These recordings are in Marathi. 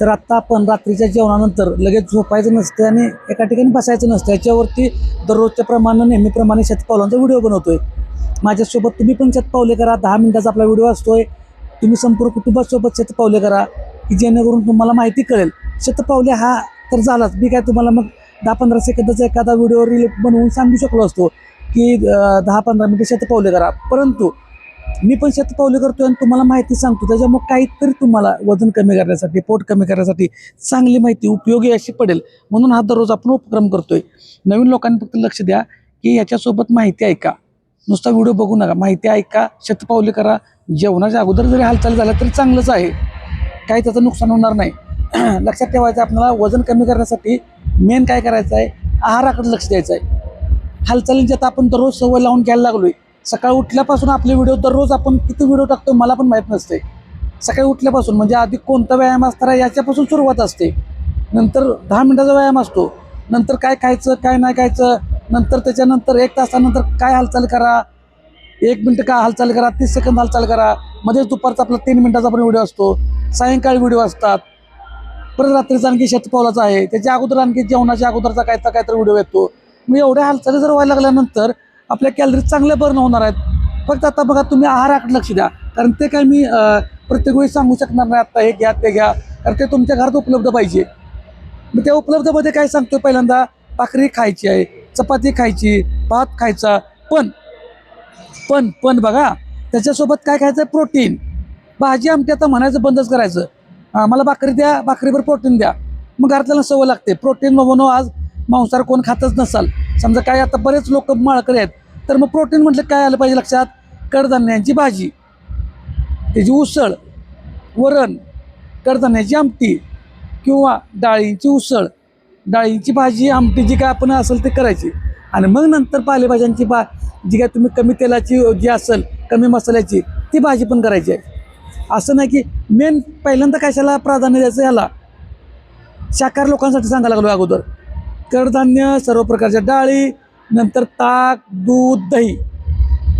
तर आत्ता आपण रात्रीच्या जेवणानंतर लगेच झोपायचं नसतं आणि एका ठिकाणी बसायचं नसतं याच्यावरती दररोजच्या प्रमाणे नेहमीप्रमाणे शतपावलांचा व्हिडिओ बनवतोय. माझ्यासोबत तुम्ही पण शतपावले करा दहा मिनिटाचा आपला व्हिडिओ असतोय. तुम्ही संपूर्ण कुटुंबासोबत शतपावले करा की जेणेकरून तुम्हाला माहिती कळेल. शतपावले हा तर झालाच. मी काय तुम्हाला मग दहा पंधरा सेकंदाचा एखादा व्हिडिओ रील बनवून सांगू शकलो असतो की दहा पंधरा मिनटं शतपावले करा. परंतु मी पण शतपावले करतोय आणि तुम्हाला माहिती सांगतो त्याच्यामुळे काहीतरी तुम्हाला वजन कमी करण्यासाठी पोट कमी करण्यासाठी चांगली माहिती उपयोगी अशी पडेल. म्हणून हा दररोज आपण उपक्रम करतोय. नवीन लोकांनी फक्त लक्ष द्या की याच्यासोबत माहिती ऐका. नुसता व्हिडिओ बघू नका माहिती ऐका शतपावले करा. जेवणाच्या अगोदर जरी हालचाल झाल्या तरी चांगलंच आहे. काही त्याचं नुकसान होणार नाही. लक्षात ठेवायचं आपल्याला वजन कमी करण्यासाठी मेन काय करायचं आहे आहाराकडे लक्ष द्यायचं आहे. हालचालींची आता आपण दररोज सवय लावून घ्यायला लागलोय. सकाळी उठल्यापासून आपले व्हिडिओ दररोज आपण किती व्हिडिओ टाकतो मला पण माहीत नसते. सकाळी उठल्यापासून म्हणजे आधी कोणता व्यायाम असताना याच्यापासून सुरुवात असते. नंतर दहा मिनिटाचा व्यायाम असतो. नंतर काय खायचं काय नाही खायचं नंतर त्याच्यानंतर एक तासानंतर काय हालचाल करा एक मिनटं काय हालचाल करा तीस सेकंद हालचाल करा. मध्येच दुपारचा आपला तीन मिनटाचा पण व्हिडिओ असतो. सायंकाळी व्हिडिओ असतात. परत रात्रीचा आणखी शेतपावलाचा आहे. त्याच्या अगोदर आणखी जेवणाच्या अगोदरचा काय तर काहीतरी व्हिडिओ येतो. मग एवढ्या हालचाली जर व्हायला लागल्यानंतर आपल्या कॅलरीज चांगल्या बर्न होणार आहेत. फक्त आता बघा तुम्ही आहाराकडे लक्ष द्या. कारण ते काय मी प्रत्येक वेळी सांगू शकणार नाही आता हे घ्या ते घ्या. कारण ते तुमच्या घरात उपलब्ध पाहिजे. मग त्या उपलब्धमध्ये काय सांगतो पहिल्यांदा? भाकरी खायची आहे चपाती खायची भात खायचा पण पण पण बघा त्याच्यासोबत काय खायचं प्रोटीन भाजी आमटी आता म्हणायचं बंदच करायचं. मला भाकरी द्या भाकरीवर प्रोटीन द्या. मग घरातल्याला सवय लागते. प्रोटीन बघून आज मांसाहार कोण खातच नसाल. समजा काय आता बरेच लोक माळकरी आहेत तर मग प्रोटीन म्हटलं काय आलं पाहिजे लक्षात? कडधान्यांची भाजी त्याची उसळ वरण कडधान्याची आमटी किंवा डाळींची उसळ. डाळींची भाजी आमटी जी काय आपण असेल ते करायची. आणि मग नंतर पालेभाज्यांची भा जी काय तुम्ही कमी तेलाची जी असेल कमी मसाल्याची ती भाजी पण करायची आहे. असं नाही की मेन पहिल्यांदा कशाला प्राधान्य द्यायचं ह्याला शाकाहार लोकांसाठी सांगायला लागलो अगोदर. कडधान्य सर्व प्रकारच्या डाळी नंतर ताक दूध दही.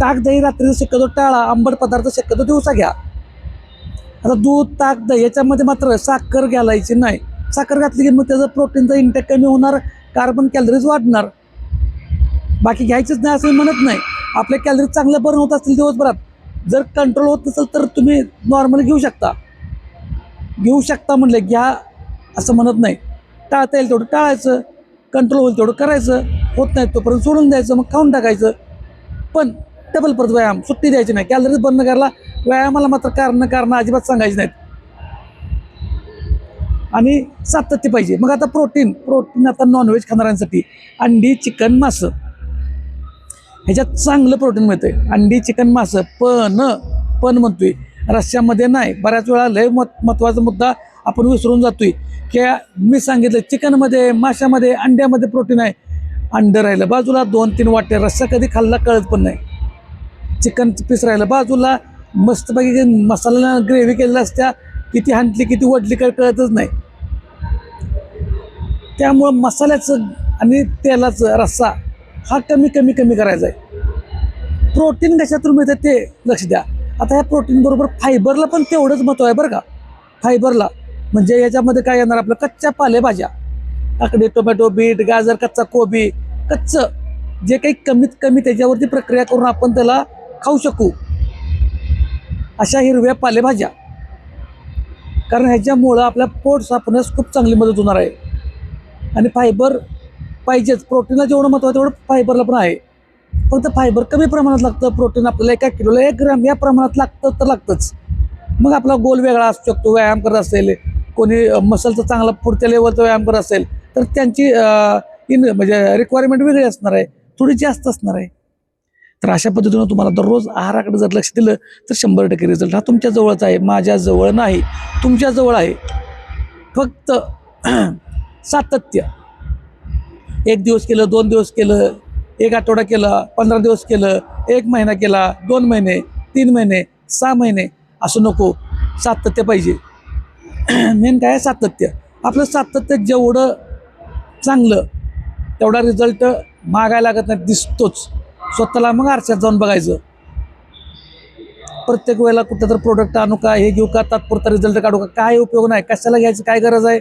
ताक दही रात्रीचं शक्यतो टाळा आंबट पदार्थ शक्यतो दिवसा घ्या. आता दूध ताक दही याच्यामध्ये मात्र साखर घालायची नाही. साखर घातली की मग त्याचं प्रोटीनचा इंटेक कमी होणार कार्बन कॅलरीज वाढणार. बाकी घ्यायचंच नाही असं म्हणत नाही. आपल्या कॅलरीज चांगल्या बर्न होत असतील दिवसभरात. जर कंट्रोल होत नसेल तर तुम्ही नॉर्मली घेऊ शकता. घेऊ शकता म्हणलं घ्या असं म्हणत नाही. टाळता येईल तेवढं टाळायचं. कंट्रोल होईल तेवढं करायचं. होत नाही तोपर्यंत सोडून द्यायचं मग खाऊन टाकायचं. पण डबल परत व्यायाम सुट्टी द्यायची नाही. कॅलरीज बंद करायला व्यायामाला मात्र कारण कारण अजिबात सांगायची नाहीत. आणि सातत्य पाहिजे. मग आता प्रोटीन प्रोटीन आता नॉनव्हेज खाणाऱ्यांसाठी. अंडी चिकन मासं. ह्याच्यात चांगलं प्रोटीन मिळतं अंडी चिकन मासं. पण पण म्हणतोय. रश्श्यामध्ये नाही. बऱ्याच वेळा लय मत महत्त्वाचा मुद्दा आपण विसरून जातोय. की मी सांगितलं चिकनमध्ये माशामध्ये अंड्यामध्ये प्रोटीन आहे. अंडं राहिलं बाजूला दोन तीन वाटे रस्सा कधी खाल्ला कळत पण नाही. चिकन पीस राहिलं बाजूला मस्तपैकी मसाला ग्रेव्ही केलेल्या असत्या किती हांटली किती वडली काय कळतच नाही. त्यामुळं मसाल्याचं आणि तेलाचं रस्सा हा कमी कमी कमी करायचा आहे. प्रोटीन कशातून मिळतं ते लक्ष द्या. आता ह्या प्रोटीन बरोबर फायबरला पण तेवढंच महत्त्व आहे बरं का. फायबरला म्हणजे याच्यामध्ये काय येणार? आपलं कच्च्या पालेभाज्या. काकडी टोमॅटो बीट गाजर कच्चा कोबी कच्चं. जे काही कमीत कमी त्याच्यावरती प्रक्रिया करून आपण त्याला खाऊ शकू. अशा हिरव्या पालेभाज्या. कारण ह्याच्यामुळं आपल्या पोट सापण्यास खूप चांगली मदत होणार आहे. आणि फायबर पाहिजेच. प्रोटीनला जेवढं महत्त्व आहे तेवढं फायबरला पण आहे. फक्त फायबर कमी प्रमाणात लागतं. प्रोटीन आपल्याला एका किलोला एक ग्रॅम या प्रमाणात लागतं तर लागतंच. मग आपला गोल वेगळा असू शकतो व्यायाम करत असेल कोणी मसलचा चांगला पुढच्या लेवलचा व्यायाम करत असेल तर त्यांची इन म्हणजे रिक्वायरमेंट वेगळी असणार आहे थोडी जास्त असणार आहे. तर अशा पद्धतीनं तुम्हाला दररोज आहाराकडे जर लक्ष दिलं तर शंभर टक्के रिझल्ट हा तुमच्या जवळच आहे माझ्याजवळ नाही तुमच्याजवळ आहे. फक्त सातत्य. एक दिवस केलं दोन दिवस केलं एक आठवडा केला पंधरा दिवस केलं एक महिना केला दोन महिने तीन महिने सहा महिने असं नको सातत्य पाहिजे. मेन काय आहे सातत्य. आपलं सातत्य जेवढं चांगलं तेवढा रिझल्ट मागायला लागत नाही दिसतोच. स्वतःला मग आरशात जाऊन बघायचं. प्रत्येक वेळेला कुठं तर प्रोडक्ट आणू का हे घेऊ का तात्पुरता रिझल्ट काढू का काय उपयोग नाही. कशाला घ्यायचं काय गरज आहे?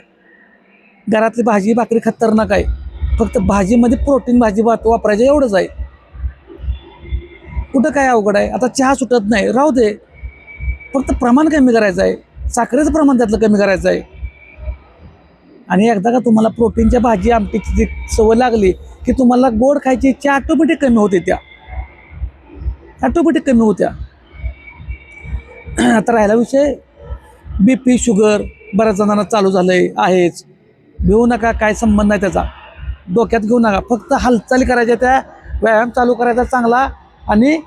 घरातली भाजी भाकरी खतरनाक आहे. फक्त भाजीमध्ये प्रोटीन भाजी भात वापरायचं एवढंच आहे. कुठं काय अवघड आहे? आता चहा सुटत नाही. राहू दे. फक्त प्रमाण कमी करायचं आहे. साखरेचं प्रमाण त्यातलं कमी करायचं आहे. आणि एकदा का तुम्हाला प्रोटीनच्या भाजी आमटीची सवय लागली की तुम्हाला गोड खायची इच्छा ऑटोमॅटिक कमी होते त्या. ऑटोमॅटिक कमी होत्या. आता राहिला विषय बी पी शुगर बऱ्याच जणांना चालू झालं आहे आहेच. घेऊ नका काय संबंध नाही त्याचा. डोक्यात घेऊ नका फक्त हालचाली करायच्या त्या व्यायाम चालू करायचा चांगला आणि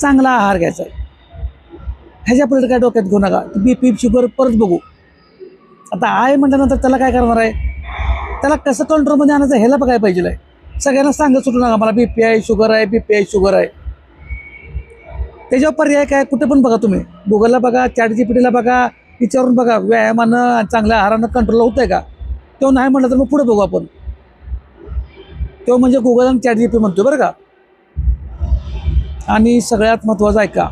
चांगला आहार घ्यायचा. आहे ह्याच्या पुढे काय डोक्यात घेऊ नका. बी पी शुगर परत बघू. आता आहे म्हटल्यानंतर त्याला काय करणार आहे? त्याला कसं कंट्रोलमध्ये आणायचं ह्याला बघायला पाहिजे आहे सगळ्यांना सांगत सुटू नका मला बी पी आहे शुगर आहे बी पी आहे शुगर आहे. त्याच्यावर पर्याय काय? कुठे पण बघा तुम्ही. गुगलला बघा चॅट जी पी टीला बघा विचारून बघा. व्यायामानं चांगल्या आहारानं कंट्रोल होत आहे का? तेव्हा नाही म्हटलं तर मग पुढे बघू आपण. तो म्हणजे गुगल आणि चॅट जी पी म्हणतो बरं का? आणि सगळ्यात महत्त्वाचं आहे का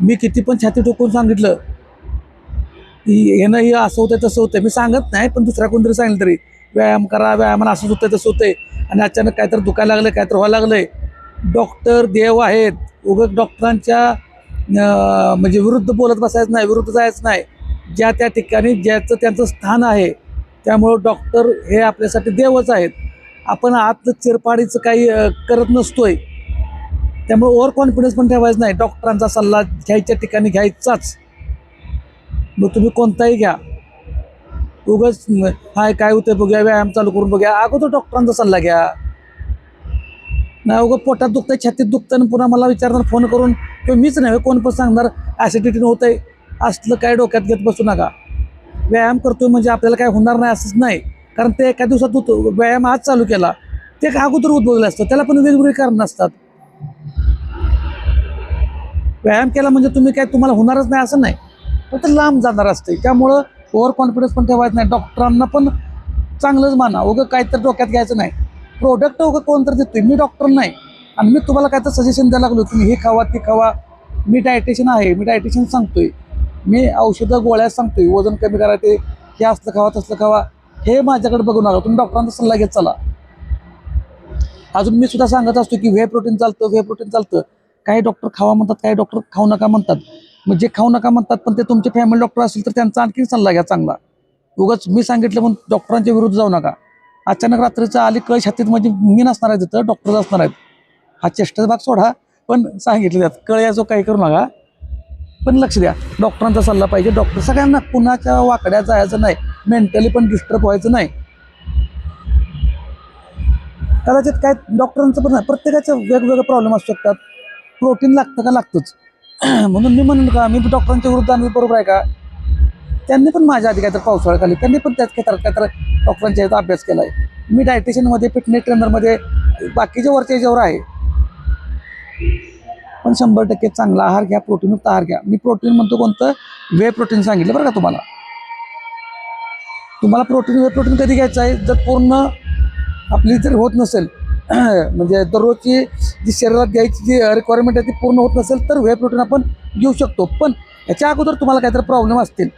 मी किती पण छाती ठोकून सांगितलं. की हे नाही असं होतं तसं होतं मी सांगत नाही पण दुसऱ्या कोणतरी सांगितलं तरी. व्यायाम करा व्यायामानं असंच होतं तसं होतंय. आणि अचानक काहीतरी दुखायला लागलं काहीतरी व्हायला लागलंय. डॉक्टर देव आहेत. उगत डॉक्टरांच्या म्हणजे विरुद्ध बोलत बसायचं नाही विरुद्ध जायचं नाही. ज्या त्या ठिकाणी ज्याचं त्यांचं स्थान आहे त्यामुळं डॉक्टर हे आपल्यासाठी देवच आहेत. आपण आतलं चिरपाडीचं काही करत नसतोय. त्यामुळे ओव्हर कॉन्फिडन्स पण ठेवायचं नाही. डॉक्टरांचा सल्ला घ्यायच्या ठिकाणी घ्यायचाच. मग तुम्ही कोणताही घ्या. उगच हाय काय होतं बघूया व्यायाम चालू करून बघूया. अगोदर डॉक्टरांचा सल्ला घ्या. नाही उगं पोटात दुखतंय छातीत दुखतं आणि पुन्हा मला विचारणार फोन करून किंवा मीच नाही कोण पण सांगणार ॲसिडिटीनं होतं आहे असलं काय डोक्यात घेत बसू नका. व्यायाम करतोय म्हणजे आपल्याला काय होणार नाही असंच नाही. कारण ते एका दिवसात व्यायाम आज चालू केला. ते एक अगोदर उद्भवलं असतं. त्याला पण वेगवेगळी कारणं असतात. व्यायाम केला म्हणजे तुम्ही काय तुम्हाला होणारच नाही असं नाही. फक्त लांब जाणार असते. त्यामुळं ओव्हर कॉन्फिडन्स पण ठेवायचं नाही. डॉक्टरांना पण चांगलंच माना. उगं काहीतरी डोक्यात घ्यायचं नाही. प्रोडक्ट उगं कोणतरी देतोय. मी डॉक्टर नाही. आणि मी तुम्हाला काय तर सजेशन द्यायला लागलो. तुम्ही हे खावा ते खावा. मी डायटिशियन आहे. मी डायटिशियन सांगतोय. मी औषधं गोळ्या सांगतोय. वजन कमी करा ते. हे असलं खावा तसलं खावा. हे माझ्याकडे बघू नका तुम्ही डॉक्टरांचा सल्ला घेत चला. अजून मी सुद्धा सांगत असतो की व्हे प्रोटीन चालतं व्हे प्रोटीन चालतं. काही डॉक्टर खावा म्हणतात काही डॉक्टर खाऊ नका म्हणतात. मग जे खाऊ नका म्हणतात पण ते तुमचे फॅमिली डॉक्टर असतील तर त्यांचा आणखी सल्ला घ्या चांगला. उगाच मी सांगितलं म्हणून डॉक्टरांच्या विरुद्ध जाऊ नका. अचानक रात्रीचं आली कळ छातीत म्हणजे मी नसणार आहे तिथं डॉक्टर असणार आहेत. हा चेष्टाचा भाग सोडा पण सांगितलं त्यात कळ जो काही करू नका. पण लक्ष द्या डॉक्टरांचा सल्ला पाहिजे. डॉक्टर सगळ्यांना कुणाच्या वाकड्या जायचं नाही मेंटली पण डिस्टर्ब व्हायचं नाही. कदाचित काय डॉक्टरांचं पण प्रत्येकाचं वेगवेगळे प्रॉब्लेम असू शकतात. प्रोटीन लागतं का? लागतंच. म्हणून मी म्हणून का मी डॉक्टरांच्या विरुद्ध आणलं बरोबर आहे का? त्यांनी पण माझ्या आधी काहीतरी पावसाळ्याखाली त्यांनी पण त्याच काय तर डॉक्टरांच्या याचा अभ्यास केला आहे मी डायटिशियनमध्ये फिटनेस ट्रेनरमध्ये बाकीच्या वरच्या याच्यावर आहे. पण शंभर टक्के चांगला आहार घ्या प्रोटीनयुक्त आहार घ्या. मी प्रोटीन म्हणतो कोणतं? वे प्रोटीन सांगितलं बरं का तुम्हाला. तुम्हाला प्रोटीन वे प्रोटीन कधी घ्यायचं आहे? जर पूर्ण आपली जर होत नसेल म्हणजे दररोजची जी शरीरात द्यायची जी रिक्वायरमेंट आहे ती पूर्ण होत नसेल तर वे प्रोटीन आपण घेऊ शकतो. पण याच्या अगोदर तुम्हाला काहीतरी प्रॉब्लेम असतील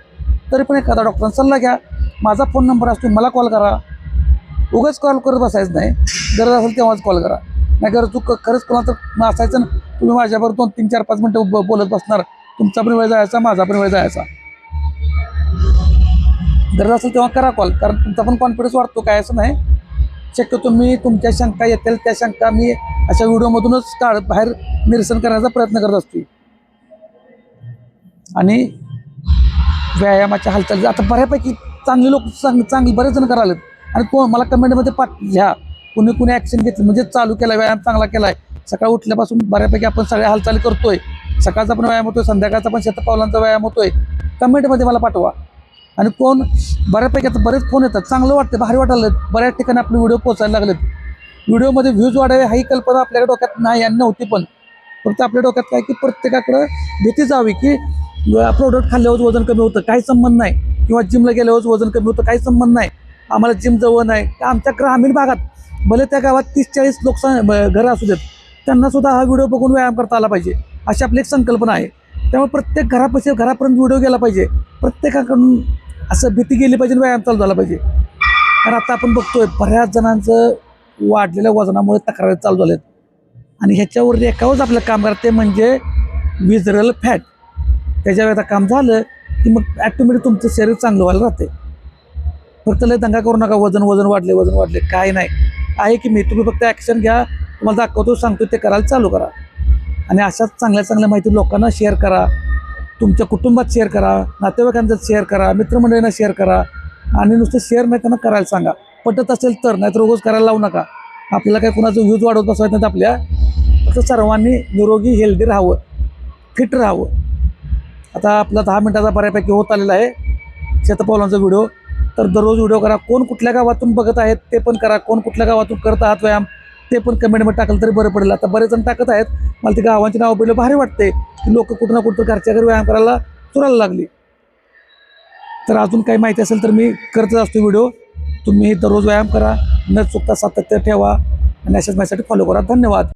तरी पण एखादा डॉक्टरांचा सल्ला घ्या. माझा फोन नंबर असतो मला कॉल करा. उगाच कॉल करत बसायचं नाही. गरज असेल तेव्हाच कॉल करा. नाही गरज तू खरंच कोणाचं तर असायचं ना तुम्ही माझ्याबरोबर दोन तीन चार पाच मिनटं ब- बोलत बसणार. तुमचा पण वेळ जायचा माझा पण वेळ जायचा. गरज असेल तेव्हा करा कॉल कारण तुमचा पण कॉन्फिडन्स वाढतो काय असं नाही. शक्यतो मी तुमच्या शंका येतील त्या शंका मी अशा व्हिडिओमधूनच काढ बाहेर निरसन करण्याचा प्रयत्न करत असतो. आणि व्यायामाच्या हालचाली आता बऱ्यापैकी चांगले लोक चांग चांगले बरेच जण करायलेत. आणि को मला कमेंटमध्ये पाठ घ्या कुणी कुणी ॲक्शन घेतली म्हणजे चालू केला व्यायाम चांगला केला आहे सकाळी उठल्यापासून बऱ्यापैकी आपण सगळ्या हालचाली करतोय. सकाळचा पण व्यायाम होतोय संध्याकाळचा पण शेतपावलांचा व्यायाम होतोय. कमेंटमध्ये मला पाठवा. आणि कोण बऱ्यापैकी आता बरेच फोन येतात. चांगलं वाटतं भारी वाटायला बऱ्याच ठिकाणी आपले व्हिडिओ पोचायला लागलेत. व्हिडिओमध्ये व्ह्यूज वाढावे ही कल्पना आपल्या डोक्यात नाही आणि नव्हती पण. फक्त आपल्या डोक्यात काय की प्रत्येकाकडं भीती जावी की प्रोडक्ट खाल्ल्यावर वजन कमी होतं. काही संबंध नाही. किंवा जिमला गेल्यावर वजन कमी होतं. काही संबंध नाही. आम्हाला जिम जवळ नाही. आमच्या ग्रामीण भागात भले त्या गावात तीस चाळीस लोकसं घरं असू देत त्यांनासुद्धा हा व्हिडिओ बघून व्यायाम करता आला पाहिजे. अशी आपली एक संकल्पना आहे. त्यामुळे प्रत्येक घरापाशी घरापर्यंत व्हिडिओ गेला पाहिजे. प्रत्येकाकडून असं भीती गेली पाहिजे आणि व्यायाम चालू झाला पाहिजे. कारण आता आपण बघतोय बऱ्याच जणांचं वाढलेल्या वजनामुळे तक्रारी चालू झाल्यात आणि ह्याच्यावर एकावंच आपलं काम करते म्हणजे विजरल फॅट त्याच्या वेळेला काम झालं की मग ॲटोमॅटिक तुमचं शरीर चांगलं व्हायला राहते. फक्त लय दंगा करू नका वजन वजन वाढले वजन वाढले काय नाही. आहे की मी तुम्ही फक्त ॲक्शन घ्या तुम्हाला दाखवतो सांगतो ते करायला चालू करा. आणि अशाच चांगल्या चांगल्या माहिती लोकांना शेअर करा. तुमच्या कुटुंबात शेअर करा नातेवाईकांच्यात शेअर करा मित्रमंडळींना शेअर करा आणि नुसतं शेअर नाही त्यांना करायला सांगा. पटत असेल तर नाहीतर रोज करायला लावू नका. आपल्याला काय कुणाचं व्ह्यूज वाढवत बसवायचं नाही आपल्या फक्त सर्वांनी निरोगी हेल्दी राहावं फिट राहावं. आता आपला दहा मिनटाचा बऱ्यापैकी होत आलेला आहे. शेतपावलांचा व्हिडिओ तर दररोज व्हिडिओ करा. कोण कुठल्या गावातून बघत आहेत ते पण करा. कोण कुठल्या गावातून करत आहात व्यायाम? ते पण कमेंटमध्ये टाकलं तरी बरं पडेल. आता बरेच जण टाकत आहेत. मला ती गावांची नावं पहिलं भारी वाटते की लोक कुठं ना कुठं घरच्या घरी व्यायाम करायला चुरायला लागली. तर अजून काही माहिती असेल तर मी करतच असतो व्हिडिओ. तुम्ही दररोज व्यायाम करा. न चुकता सातत्य ठेवा. आणि अशाच माझ्यासाठी फॉलो करा. धन्यवाद.